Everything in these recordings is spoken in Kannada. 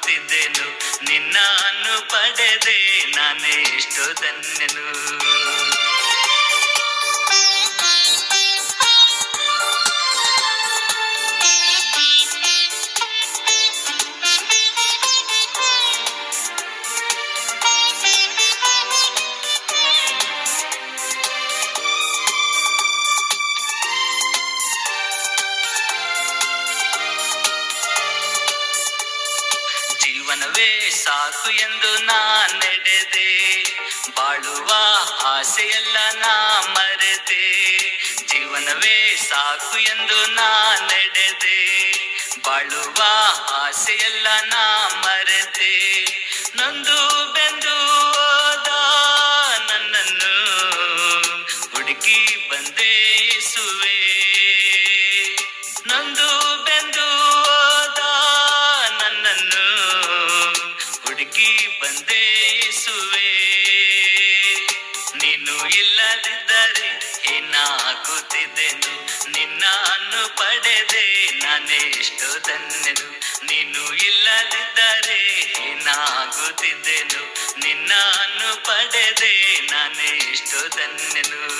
ಏನಾಗುತ್ತಿದ್ದೆನು ನಿನ್ನನ್ನು ಪಡೆದೆ ನಾನೇ ಎಷ್ಟೋ ಧನ್ಯನು ಸಾಕು ಎಂದು ನಾ ನಡೆದೆ. ಬಾಳುವ ಆಸೆಯೆಲ್ಲ ನಾ ಮರೆತೆ. ಜೀವನವೇ ಸಾಕು ಎಂದು ನಾ ನಡೆದೆ. ಬಾಳುವ ಆಸೆಯೆಲ್ಲ ನಾ ಮರೆತೆ. ಇಲ್ಲದಿದ್ದರೆ ಏನಾಗುತ್ತಿದ್ದೆನು ನಿನ್ನನ್ನು ಪಡೆದೆ. ನಾನೆಷ್ಟು ತನ್ನೆನು ನೀನು ಇಲ್ಲದಿದ್ದರೆ ಏನಾಗುತ್ತಿದ್ದೆನು ನಿನ್ನನ್ನು ಪಡೆದೆ. ನಾನೆಷ್ಟು ಎಷ್ಟೋ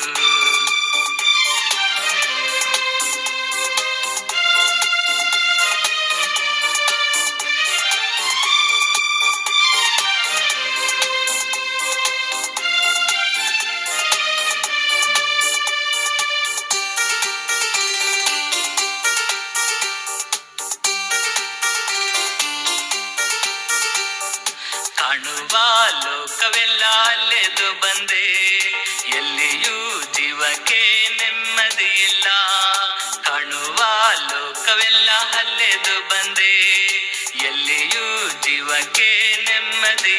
ಧನ್ಯನು ಕಾಣುವ ಲೋಕವೆಲ್ಲ ಅಲ್ಲೆದು ಬಂದೆ. ಎಲ್ಲಿಯೂ ಜೀವಕ್ಕೆ ನೆಮ್ಮದಿ ಇಲ್ಲ ಕಾಣುವ ಲೋಕವೆಲ್ಲ ಅಲ್ಲೆದು ಬಂದೆ. ಎಲ್ಲಿಯೂ ಜೀವಕ್ಕೆ ನೆಮ್ಮದಿ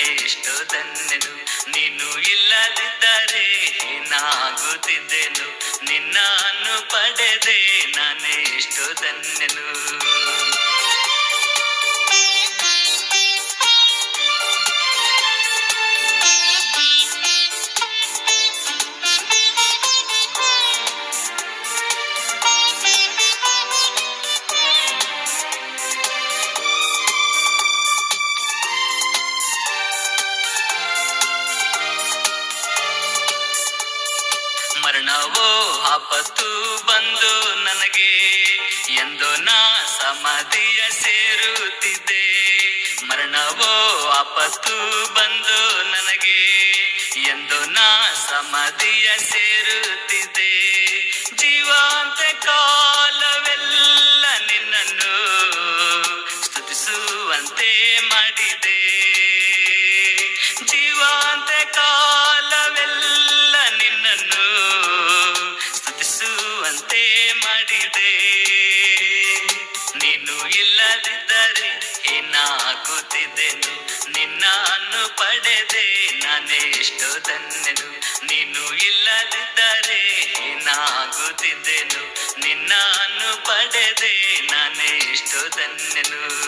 ಎಷ್ಟೋ ಧನ್ಯನು ನೀನು ಇಲ್ಲದಿದ್ದರೆ ಏನಾಗುತ್ತಿದ್ದೆನು? ನಿನ್ನನ್ನು ಪಡೆದೆ ನಾನೇ ಎಷ್ಟೋ ಮರಣವೋ ಆಪತ್ತು ಬಂದು ನನಗೆ ಎಂದು ನಾ ಸಮಾಧಿಯ ಸೇರುತ್ತಿದ್ದೆ. ಮರಣವೋ ಆಪತ್ತು ಬಂದು ನನಗೆ ಎಂದು ನಾ ಸಮಾಧಿಯ ಸೇರುತ್ತಿದ್ದೆ. ಜೀವಾಂತ ಕಾಲವೆಲ್ಲ ನಿನ್ನನ್ನು ಸ್ತುತಿಸುವಂತೆ ಮಾಡಿದೆ. ಎಷ್ಟೋ ತನ್ನೆನು ನೀನು ಇಲ್ಲದಿದ್ದರೆ ಏನಾಗುತ್ತಿದ್ದೆನು? ನಿನ್ನನ್ನು ಪಡೆದೆ ನಾನೇ ಎಷ್ಟೋ ಧನ್ಯನು